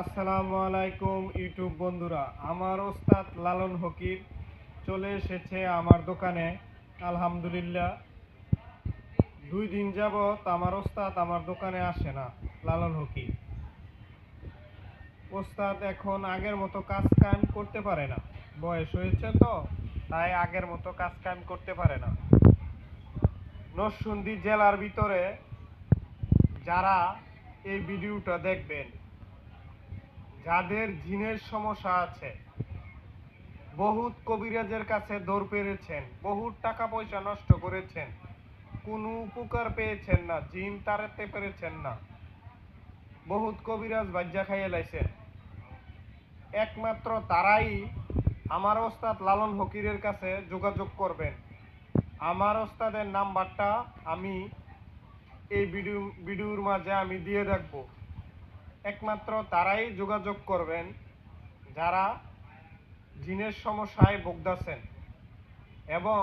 আসসালামু আলাইকুম, ইউটিউব বন্ধুরা। আমার ওস্তাদ লালন হকির চলে এসেছে আমার দোকানে। আলহামদুলিল্লাহ। দুই দিন যাবত আমার ওস্তাদ আমার দোকানে আসে না, লালন হকি ওস্তাদ এখন আগের মতো কাজ কাম করতে পারে না। বয়স হয়েছে তো, তাই আগের মতো কাজ কাম করতে পারে না। নরসিংদী জেলার ভিতরে যারা এই ভিডিওটা দেখবেন যাদের জিনের সমস্যা আছে। বহুত কবিরাজের কাছে দৌড় পেরেছেন, বহুত টাকা পয়সা নষ্ট করেছেন। কোনো উপকার পেয়েছেন না, জিন তাড়াতে পেরেছেন না। বহুত কবিরাজ বাজ্যা খাইয়ে লাইছেন একমাত্র তারাই আমার ওস্তাদ লালন ফকিরের কাছে যোগাযোগ করবেন। আমার ওস্তাদের নাম্বারটা আমি এই ভিডিও ভিডিওর মাঝে আমি দিয়ে রাখব। একমাত্র তারাই যোগাযোগ করবেন যারা জিনের সমস্যায় ভুগতেছেন। এবং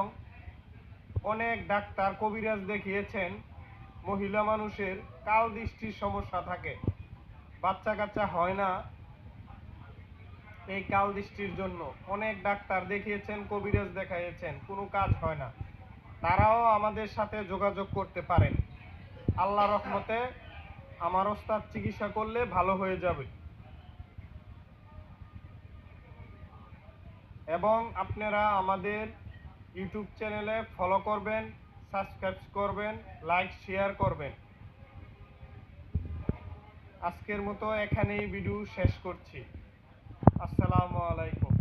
অনেক ডাক্তার কবিরাজ দেখিয়েছেন, মহিলা মানুষের কাল দৃষ্টির সমস্যা থাকে, বাচ্চা কাচ্চা হয় না এই কাল দৃষ্টির জন্য। অনেক ডাক্তার দেখিয়েছেন, কবিরাজ দেখাইয়েছেন, কোনো কাজ হয় না। তারাও আমাদের সাথে যোগাযোগ করতে পারেন। আল্লাহ রহমতে আমার ওস্তাদ চিকিৎসা করলে ভালো হয়ে যাবে। এবং আপনারা আমাদের ইউটিউব চ্যানেলে ফলো করবেন সাবস্ক্রাইব করবেন লাইক শেয়ার করবেন। আজকের মতো এখানেই ভিডিও শেষ করছি। আসসালামু আলাইকুম।